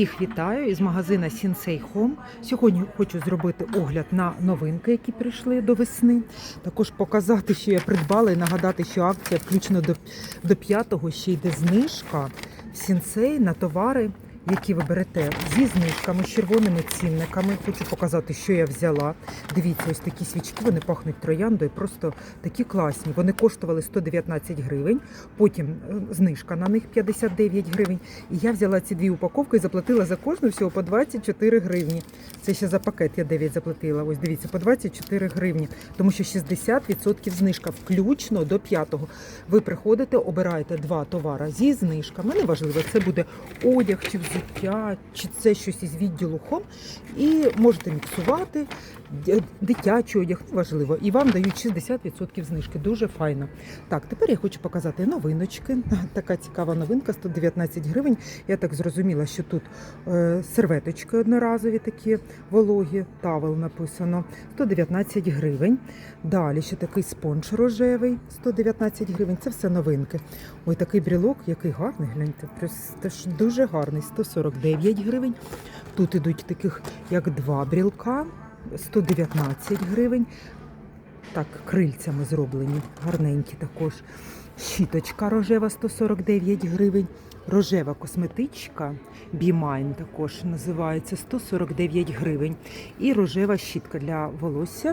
Всіх вітаю із магазина Sensei Home. Сьогодні хочу зробити огляд на новинки, які прийшли до весни. Також показати, що я придбала, і нагадати, що акція включно до, до 5-го ще йде знижка в Sensei на товари, які ви берете зі знижками, з червоними цінниками. Хочу показати, що я взяла. Дивіться, ось такі свічки, вони пахнуть трояндою, просто такі класні. Вони коштували 119 гривень, потім е, знижка на них 59 гривень. І я взяла ці дві упаковки і заплатила за кожну всього по 24 гривні. Це ще за пакет я 9 заплатила. Ось дивіться, по 24 гривні, тому що 60% знижка, включно до 5-го. Ви приходите, обираєте два товари зі знижками. Неважливо, це буде одяг чи взуття, чи це щось із відділу хом. І можете міксувати дитячий одяг, неважливо. І вам дають 60% знижки. Дуже файно. Так, тепер я хочу показати новиночки. Така цікава новинка 119 гривень. Я так зрозуміла, що тут е, серветочки одноразові такі вологі, тавел написано 119 гривень. Далі ще такий спонж рожевий 119 гривень. Це все новинки. Ой, такий брілок, який гарний, гляньте. Просто дуже гарний, 149 гривень. Тут ідуть таких як два брілка, 119 гривень. Так, крильцями зроблені, гарненькі також. Щіточка рожева 149 гривень. Рожева косметичка B-Mine також називається 149 гривень. І рожева щітка для волосся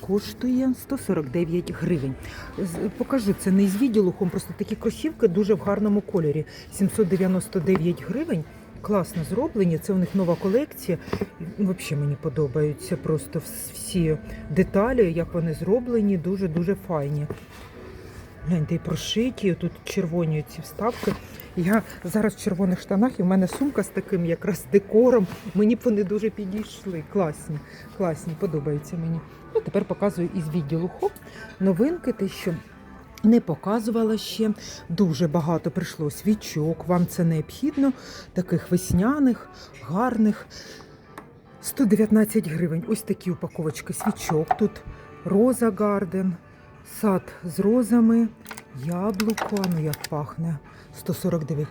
коштує 149 гривень. З- Покажу це не із відділу, хом, просто такі кросівки дуже в гарному кольорі. 799 гривень. Класно зроблені. Це у них нова колекція. Взагалі мені подобаються просто всі деталі, як вони зроблені, дуже-дуже файні. Гляньте, і прошиті, тут червоні ці вставки. Я зараз в червоних штанах і в мене сумка з таким якраз декором. Мені б вони дуже підійшли. Класні, класні, подобаються мені. Ну, тепер показую із відділу хоп. Новинки, те, що не показувала ще. Дуже багато прийшло свічок. Вам це необхідно. Таких весняних, гарних. 119 гривень. Ось такі упаковочки свічок. Тут Роза Гарден, сад з розами, яблуко. Ну як пахне. 149.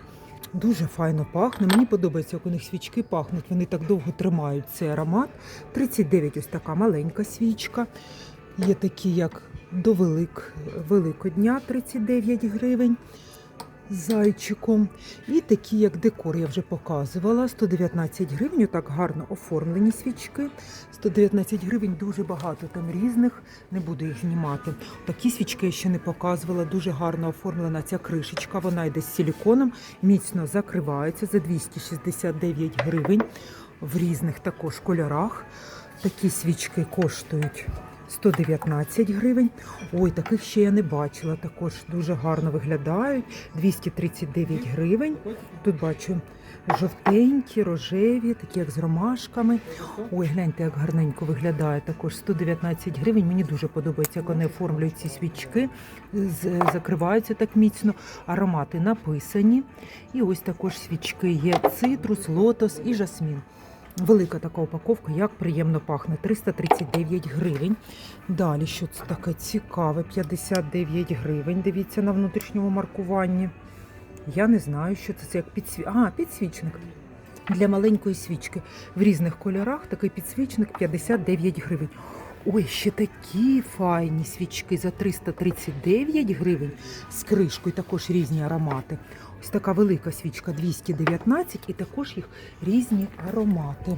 Дуже файно пахне. Мені подобається, як у них свічки пахнуть. Вони так довго тримають цей аромат. 39 ось така маленька свічка. Є такі, як до Велик... Великодня 39 гривень зайчиком. І такі, як декор, я вже показувала. 119 гривень, так гарно оформлені свічки. 119 гривень, дуже багато там різних, не буду їх знімати. Такі свічки я ще не показувала, дуже гарно оформлена ця кришечка. Вона йде з силіконом, міцно закривається за 269 гривень в різних також кольорах. Такі свічки коштують 119 гривень. Ой, таких ще я не бачила. Також дуже гарно виглядають. 239 гривень. Тут бачу жовтенькі, рожеві, такі як з ромашками. Ой, гляньте, як гарненько виглядає. Також 119 гривень. Мені дуже подобається, як вони оформлюють ці свічки, закриваються так міцно. Аромати написані. І ось також свічки є цитрус, лотос і жасмін. Велика така упаковка, як приємно пахне. 339 гривень. Далі, що це таке цікаве, 59 гривень. Дивіться на внутрішньому маркуванні. Я не знаю, що це. Це як підсві... а, підсвічник. Для маленької свічки в різних кольорах такий підсвічник 59 гривень. Ой, ще такі файні свічки за 339 гривень з кришкою, також різні аромати. Ось така велика свічка 219 і також їх різні аромати.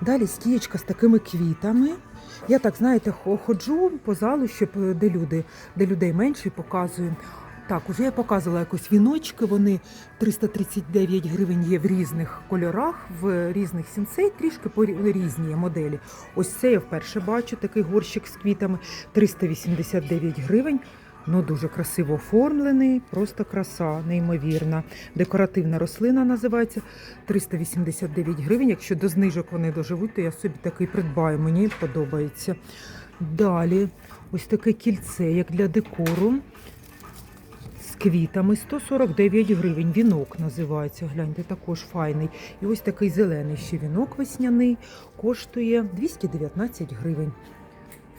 Далі стієчка з такими квітами. Я так, знаєте, ходжу по залу, щоб е, де люди, де людей менше, показую. Так, уже я показувала якось віночки, вони 339 гривень є в різних кольорах, в різних сінсей, трішки по різні моделі. Ось це я вперше бачу, такий горщик з квітами 389 гривень. Ну, дуже красиво оформлений, просто краса, неймовірна. Декоративна рослина називається 389 гривень. Якщо до знижок вони доживуть, то я собі такий придбаю. Мені подобається. Далі, ось таке кільце, як для декору. З квітами 149 гривень. Вінок називається. Гляньте, також файний. І ось такий зелений ще вінок весняний коштує 219 гривень.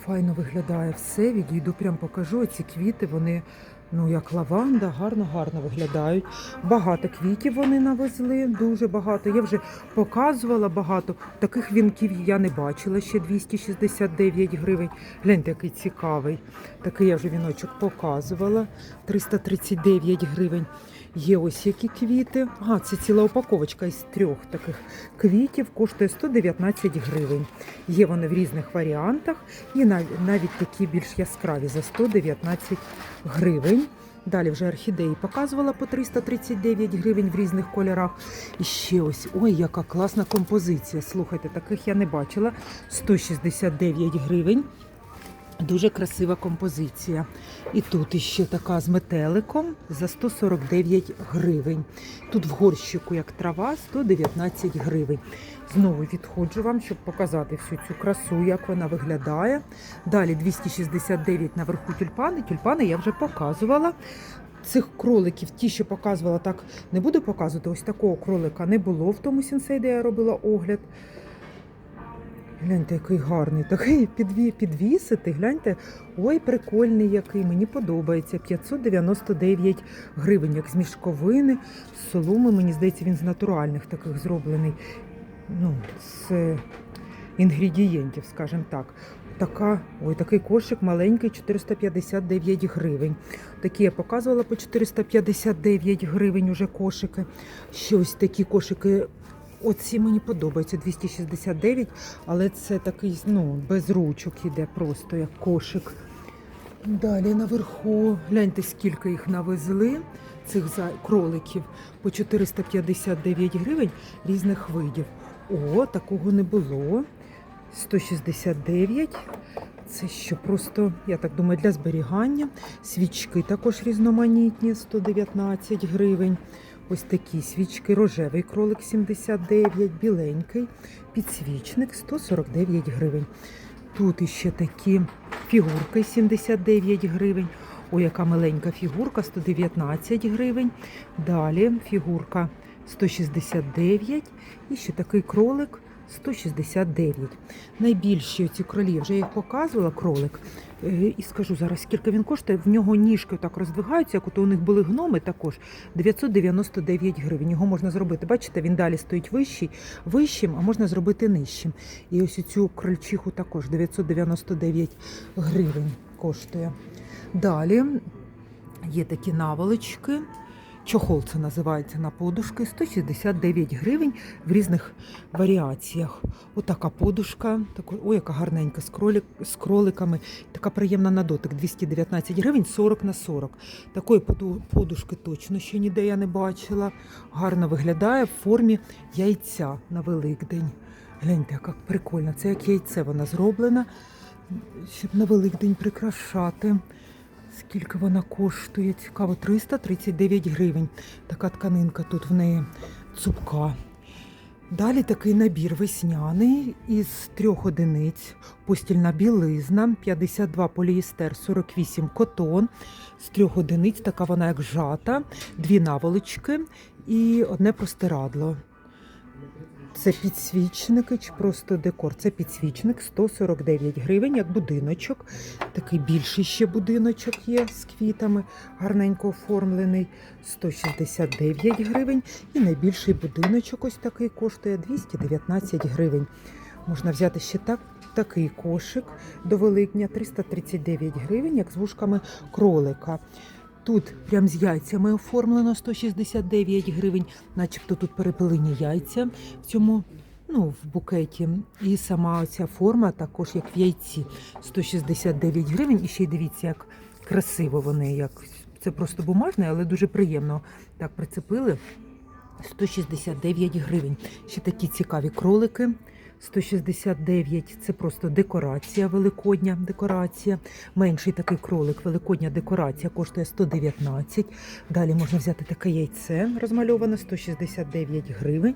Файно виглядає все. Відійду, прям покажу. Ці квіти вони Ну, як лаванда, гарно-гарно виглядають. Багато квітів вони навезли, дуже багато. Я вже показувала багато. Таких вінків я не бачила ще 269 гривень. Гляньте, який цікавий. Такий я вже віночок показувала. 339 гривень. Є ось які квіти. А, це ціла упаковочка із трьох таких квітів, коштує 119 гривень. Є вони в різних варіантах і навіть такі більш яскраві за 119 гривень. Далі вже орхідеї показувала по 339 гривень в різних кольорах. І ще ось, ой, яка класна композиція. Слухайте, таких я не бачила. 169 гривень. Дуже красива композиція. І тут іще така з метеликом за 149 гривень. Тут в горщику, як трава, 119 гривень. Знову відходжу вам, щоб показати всю цю красу, як вона виглядає. Далі 269 наверху тюльпани. Тюльпани я вже показувала. Цих кроликів, ті, що показувала, так не буду показувати. Ось такого кролика не було в тому сенсей, де я робила огляд. Гляньте, який гарний. Такий підві, підвісити. Гляньте, ой, прикольний який. Мені подобається. 599 гривень, як з мішковини, з соломи. Мені здається, він з натуральних таких зроблений. Ну, з інгредієнтів, скажімо так. Така, ой, такий кошик маленький, 459 гривень. Такі я показувала по 459 гривень уже кошики. Ще ось такі кошики. Оці мені подобаються 269, але це такий, ну, без ручок іде просто як кошик. Далі наверху, гляньте, скільки їх навезли, цих кроликів по 459 гривень різних видів. О, такого не було. 169. Це що просто, я так думаю, для зберігання. Свічки також різноманітні, 119 гривень. Ось такі свічки, рожевий кролик 79, біленький, підсвічник 149 гривень. Тут іще такі фігурки 79 гривень. Ой, яка маленька фігурка 119 гривень. Далі фігурка 169 і ще такий кролик 169. Найбільші ці кролі, я вже їх показувала, кролик. Е, І скажу зараз, скільки він коштує. В нього ніжки так роздвигаються, як от у них були гноми також. 999 гривень. Його можна зробити. Бачите, він далі стоїть вищий, вищим, а можна зробити нижчим. І ось цю крольчиху також 999 гривень коштує. Далі є такі наволочки. Чохол це називається на подушки 169 гривень в різних варіаціях. Отака подушка, тако, ой, яка гарненька з, кролик, з кроликами, така приємна на дотик, 219 гривень 40 на 40. Такої подушки точно ще ніде я не бачила. Гарно виглядає в формі яйця на Великдень. Гляньте, яка прикольна. Це як яйце вона зроблена, щоб на Великдень прикрашати. Скільки вона коштує? Цікаво, 339 гривень. Така тканинка тут в неї цупка. Далі такий набір весняний із трьох одиниць. Постільна білизна, 52 поліестер, 48 котон. З трьох одиниць, така вона як жата, дві наволочки і одне простирадло. Це підсвічники чи просто декор. Це підсвічник 149 гривень, як будиночок. Такий більший ще будиночок є з квітами, гарненько оформлений. 169 гривень. І найбільший будиночок ось такий коштує 219 гривень. Можна взяти ще так, такий кошик до Великдня 339 гривень, як з вушками кролика. Тут прям з яйцями оформлено 169 гривень, начебто тут перепилені яйця в цьому ну, в букеті. І сама ця форма також як в яйці 169 гривень. І ще й дивіться, як красиво вони. Як... Це просто бумажне, але дуже приємно так прицепили. 169 гривень. Ще такі цікаві кролики. 169 це просто декорація, великодня декорація. Менший такий кролик, великодня декорація коштує 119. Далі можна взяти таке яйце розмальоване 169 гривень.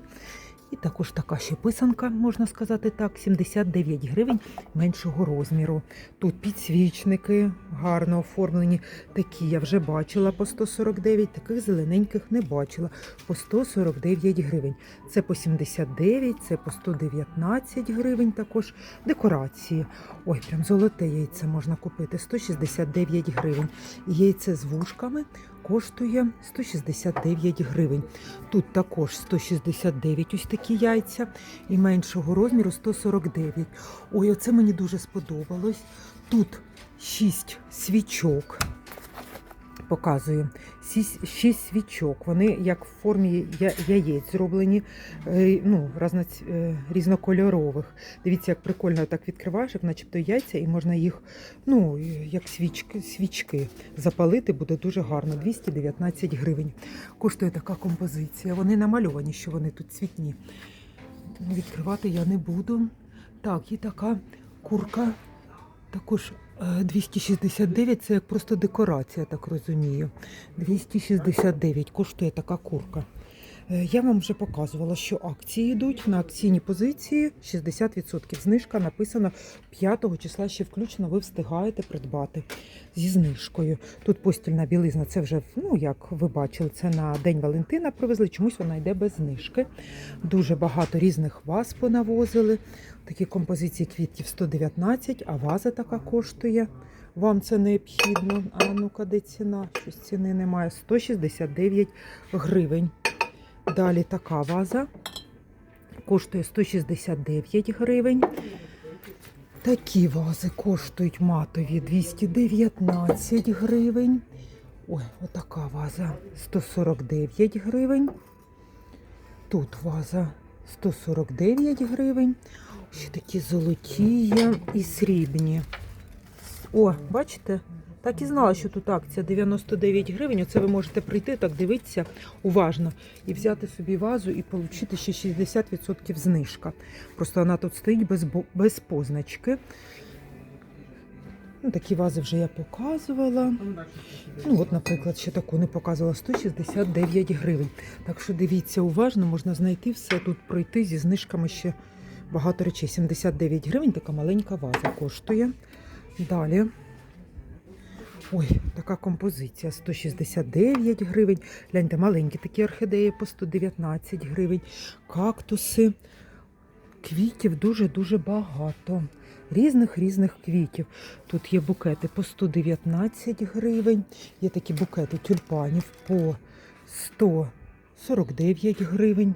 І також така ще писанка, можна сказати так, 79 гривень меншого розміру. Тут підсвічники гарно оформлені. Такі я вже бачила по 149, таких зелененьких не бачила. По 149 гривень. Це по 79, це по 119 гривень також. Декорації. Ой, прям золоте яйце можна купити. 169 гривень. Яйце з вушками коштує 169 гривень. Тут також 169 ось такі яйця і меншого розміру 149. Ой, оце мені дуже сподобалось. Тут 6 свічок. Показую. 6 свічок. Вони як в формі яєць зроблені, е, ну, е, різнокольорових. Дивіться, як прикольно так відкриваєш, як начебто яйця, і можна їх, ну, як свічки, свічки запалити, буде дуже гарно. 219 гривень. Коштує така композиція. Вони намальовані, що вони тут цвітні. Відкривати я не буду. Так, і така курка. Також 269 це як просто декорація, так розумію. 269 коштує така курка. Е, Я вам вже показувала, що акції йдуть на акційні позиції 60% знижка написано 5 числа ще включно. Ви встигаєте придбати зі знижкою. Тут постільна білизна, це вже, ну як ви бачили, це на День Валентина привезли. Чомусь вона йде без знижки. Дуже багато різних ваз понавозили. Такі композиції квітків 119, а ваза така коштує. Вам це необхідно. А ну-ка, де ціна? Щось ціни немає. 169 гривень. Далі така ваза коштує 169 гривень. Такі вази коштують матові 219 гривень. Ой, отака ваза 149 гривень. Тут ваза 149 гривень. Ще такі золоті і срібні. О, бачите? Так і знала, що тут акція 99 гривень. Оце ви можете прийти, так дивитися уважно і взяти собі вазу і отримати ще 60% знижка. Просто вона тут стоїть без, без позначки. Ну, такі вази вже я показувала. Ну, от, наприклад, ще таку не показувала 169 гривень. Так що дивіться уважно, можна знайти все тут пройти зі знижками ще багато речей. 79 гривень, така маленька ваза коштує. Далі. Ой, така композиція 169 гривень. Гляньте, маленькі такі орхідеї по 119 гривень. Кактуси. Квітів дуже-дуже багато. Різних різних квітів. Тут є букети по 119 гривень. Є такі букети тюльпанів по 149 гривень.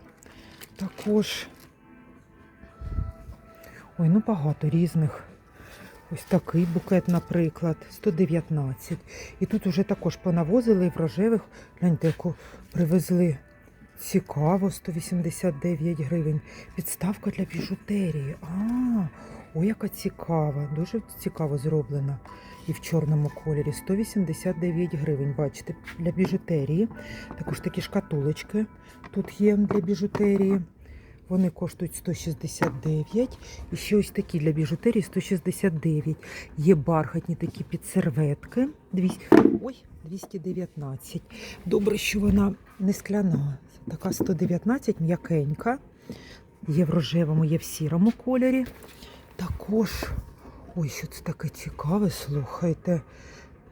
Також. Ой, ну багато різних. Ось такий букет, наприклад, 119. І тут уже також понавозили в рожевих. Гляньте, привезли. Цікаво, 189 гривень. Підставка для біжутерії. А, ой, яка цікава. Дуже цікаво зроблена. І в чорному кольорі 189 гривень. Бачите, для біжутерії. Також такі шкатулочки тут є для біжутерії. Вони коштують 169. І ще ось такі для біжутерії 169. Є бархатні такі підсерветки. 200, ой, 219. Добре, що вона не скляна. Така 119, м'якенька. Є в рожевому, є в сірому кольорі. Також, ой, що це таке цікаве, слухайте.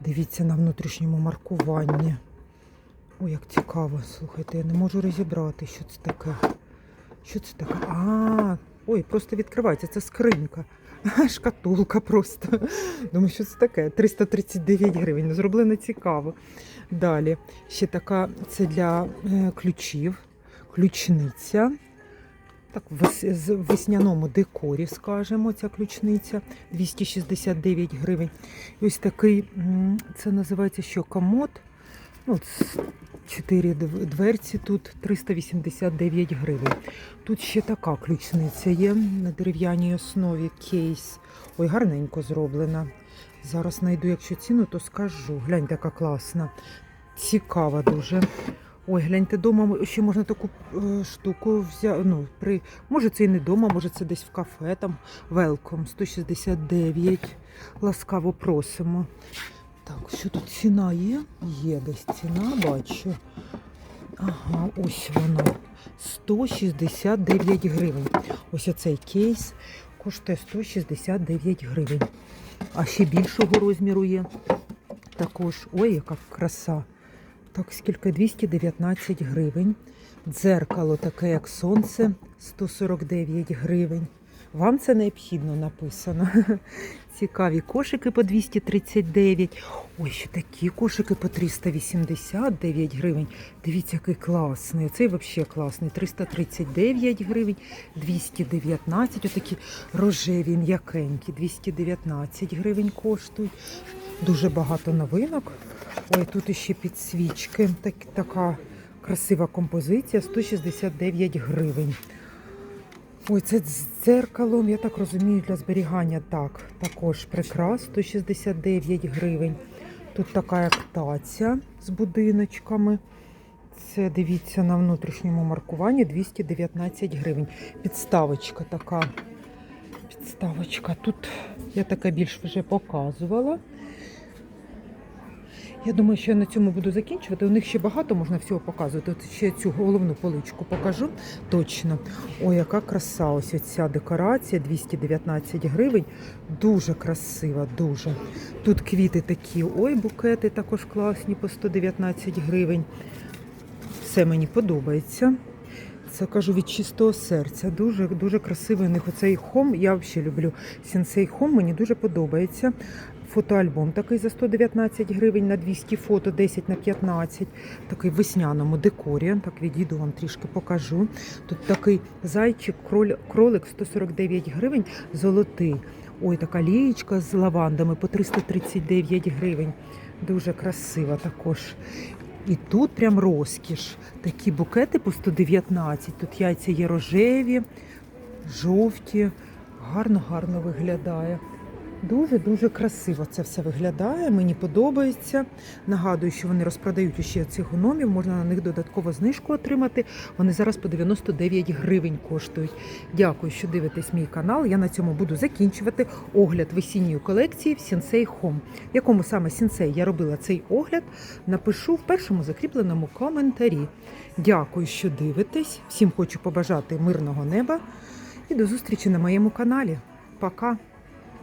Дивіться на внутрішньому маркуванні. Ой, як цікаво, слухайте, я не можу розібрати, що це таке. Що це таке? А, ой, просто відкривається, це скринька. Шкатулка просто. Думаю, що це таке? 339 гривень. Зроблено цікаво. Далі. Ще така, це для е, ключів, ключниця. Так, в весняному декорі, скажемо, ця ключниця 269 гривень. І ось такий, це називається що, комод. Ну, з- чотири дверці тут 389 гривень. Тут ще така ключниця є на дерев'яній основі кейс. Ой, гарненько зроблена. Зараз знайду, якщо ціну, то скажу. Гляньте, яка класна. Цікава дуже. Ой, гляньте, дома ще можна таку е, штуку взяти. Ну, при... Може, це і не дома, може це десь в кафе, там Welcome 169. Ласкаво просимо. Так, що тут ціна є? Є десь ціна, бачу. Ага, ось вона. 169 гривень. Ось оцей кейс коштує 169 гривень. А ще більшого розміру є. Також, ой, яка краса. Так, скільки 219 гривень. Дзеркало таке, як сонце, 149 гривень. Вам це необхідно написано. Цікаві кошики по 239. Ой, ще такі кошики по 389 гривень. Дивіться, який класний. Цей взагалі класний. 339 гривень, 219. Отакі рожеві, м'якенькі. 219 гривень коштують. Дуже багато новинок. Ой, тут іще підсвічки. Так, така красива композиція. 169 гривень. Ой, це з дзеркалом, я так розумію, для зберігання так. Також прикрас 169 гривень. Тут така як таця з будиночками. Це дивіться на внутрішньому маркуванні 219 гривень. Підставочка така. Підставочка. Тут я таке більш вже показувала. Я думаю, що я на цьому буду закінчувати. У них ще багато можна всього показувати. От ще цю головну поличку покажу точно. Ой, яка краса! Ось ця декорація 219 гривень. Дуже красива, дуже. Тут квіти такі, ой, букети також класні по 119 гривень. Все мені подобається. Це кажу від чистого серця. Дуже дуже красивий у них оцей хом. Я взагалі люблю сенсей хом, мені дуже подобається. Фотоальбом такий за 119 гривень на 200 фото, 10 на 15. Такий в весняному декорі. Так відійду вам трішки покажу. Тут такий зайчик, кролик 149 гривень, золотий. Ой, така лієчка з лавандами по 339 гривень. Дуже красива також. І тут прям розкіш. Такі букети по 119. Тут яйця є рожеві, жовті. Гарно-гарно виглядає. Дуже-дуже красиво це все виглядає. Мені подобається. Нагадую, що вони розпродають ще цих гномів. Можна на них додатково знижку отримати. Вони зараз по 99 гривень коштують. Дякую, що дивитесь мій канал. Я на цьому буду закінчувати огляд весінньої колекції в Sensei Home. В якому саме Sensei я робила цей огляд, напишу в першому закріпленому коментарі. Дякую, що дивитесь. Всім хочу побажати мирного неба і до зустрічі на моєму каналі. Пока!